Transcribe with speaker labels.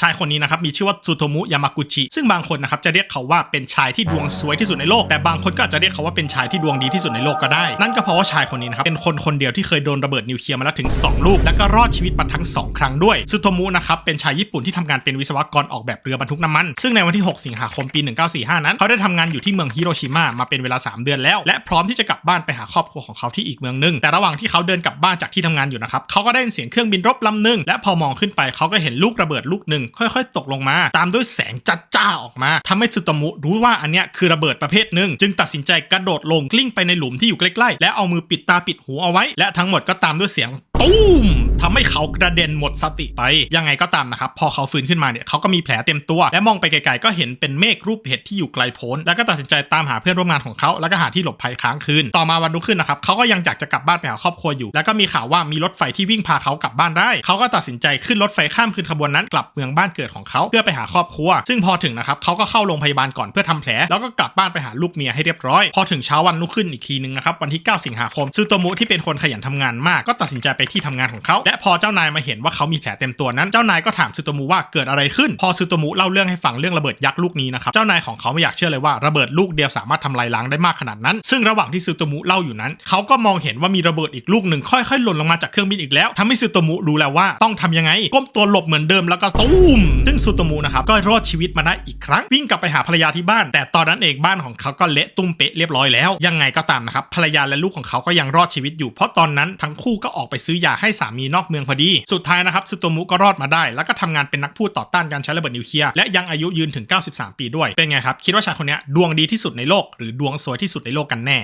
Speaker 1: ชายคนนี้นะครับมีชื่อว่าซูโตมุยามากุจิซึ่งบางคนนะครับจะเรียกเขาว่าเป็นชายที่ดวงสวยที่สุดในโลก แต่บางคนก็อาจจะเรียกเขาว่าเป็นชายที่ดวงดีที่สุดในโลกก็ได้ นั่นก็เพราะว่าชายคนนี้นะครับเป็นคนคนเดียวที่เคยโดนระเบิดนิวเคลียร์มาแล้วถึง 2 ลูก และก็รอดชีวิตมาทั้ง 2 ครั้งด้วยซูโตมุนะครับเป็นชายญี่ปุ่นที่ทำงานเป็นวิศวกรออกแบบเรือบรรทุกน้ำมันซึ่งในวันที่ 6 สิงหาคมปี 1945 นั้นเขาได้ทำงานอยู่ที่เมืองฮิโรชิมามาเป็นเวลา 3 เดือนแล้ว และพร้อมที่จะกลับบ้านไปหาครอบครัวของเขาที่อีกเมืองนึงแต่ระหว่างที่เขาเดินกลับบ้านจากที่ทำงานอยู่นะครับเขาก็ได้ยินเสียงเครื่องบินรบลำนึงและพอมองขึ้นไปเขาก็เห็นลูกระเบิดลูกหนึ่งค่อยๆ ตกลงมา ตามด้วยแสงจัดจ้าออกมาทำให้ซึตมุรู้ว่าอันเนี้ยคือระเบิดประเภทหนึ่งจึงตัดสินใจกระโดดลงกลิ้งไปในหลุมที่อยู่ใกล้ๆ และเอามือปิดตาปิดหูเอาไว้ และทั้งหมดก็ตามด้วยเสียงตุ้ม ทำให้เขากระเด็นหมดสติไป ยังไงก็ตามนะครับ พอเขาฟื้นขึ้นมาเนี่ยเขาก็มีแผลเต็มตัว และมองไปไกลๆก็เห็นเป็นเมฆรูปเห็ดที่อยู่ไกลโพ้น แล้วก็ตัดสินใจตามหาเพื่อนร่วมงานของเขา แล้วก็หาที่หลบภัยค้างคืน ต่อมาวันรุ่งขึ้นนะครับเขาก็ยังอยากจะกลับบ้านไปหาครอบครัวอยู่ แล้วก็มีข่าวว่ามีรถไฟที่วิ่งพาเขากลับบ้านได้ เขาก็ตัดสินใจขึ้นรถไฟข้ามคืนขบวนนั้นกลับเมืองบ้านเกิดของเขาเพื่อไปหาครอบครัว ซึ่งพอถึงนะครับเขาก็เข้าโรงพยาบาลก่อนเพื่อทำแผล แล้วก็กลับบ้านไปหาลูกเมียให้เรียบร้อย พอถึงเช้าวันรุ่งขึ้นอีกทีนึงนะครับวันที่ 9 สิงหาคมซูโตมุที่เป็นคนขยันทำงานมากก็ตัดสินใจไปที่ทำงานของเขาและพอเจ้านายมาเห็นว่าเขามีแผลเต็มตัวนั้น เจ้านายก็ถามซูโตมุว่าเกิดอะไรขึ้น พอซูโตมุเล่าเรื่องให้ฟังเรื่องระเบิดยักษ์ลูกนี้นะครับ เจ้านายของเขาไม่อยากเชื่อเลยว่าระเบิดลูกเดียวสามารถทำลายล้างได้มากขนาดนั้น ซึ่งระหว่างที่ซูโตมุเล่าอยู่นั้น เขาก็มองเห็นว่ามีระเบิดอีกลูกหนึ่งค่อยๆหล่นลงมาจากเครื่องบินอีกแล้วทำให้ซูโตมุรู้แล้วว่าต้องทำยังไง ก้มตัวหลบเหมือนเดิมแล้วก็ตุ้ม ซึ่งซูโตมุนะครับก็รอดชีวิตมาได้อีกครั้ง วิ่งกลับไปหาภรรยาที่บ้าน แต่ตอนนั้นเองบ้านของเขาก็เละตุ้มเป๊ะเรียบร้อยแล้ว ยังไงก็ตามนะครับภรรยาและลูกของเขาก็ยังรอดชีวิตอยู่ เพราะตอนนั้นทั้งคู่ก็ออกไปซื้อยาให้สามีนอกเมืองพอดี สุดท้ายนะครับซูโตมุก็รอดมาได้ แล้วก็ทำงานเป็นนักพูดต่อต้านการใช้ระเบิดนิวเคลียร์และยังอายุยืนถึง 93 ปีด้วย เป็นไงครับ คิดว่าชายคนนี้ดวงดีที่สุดในโลกหรือดวงสวยที่สุดในโลกกันแน่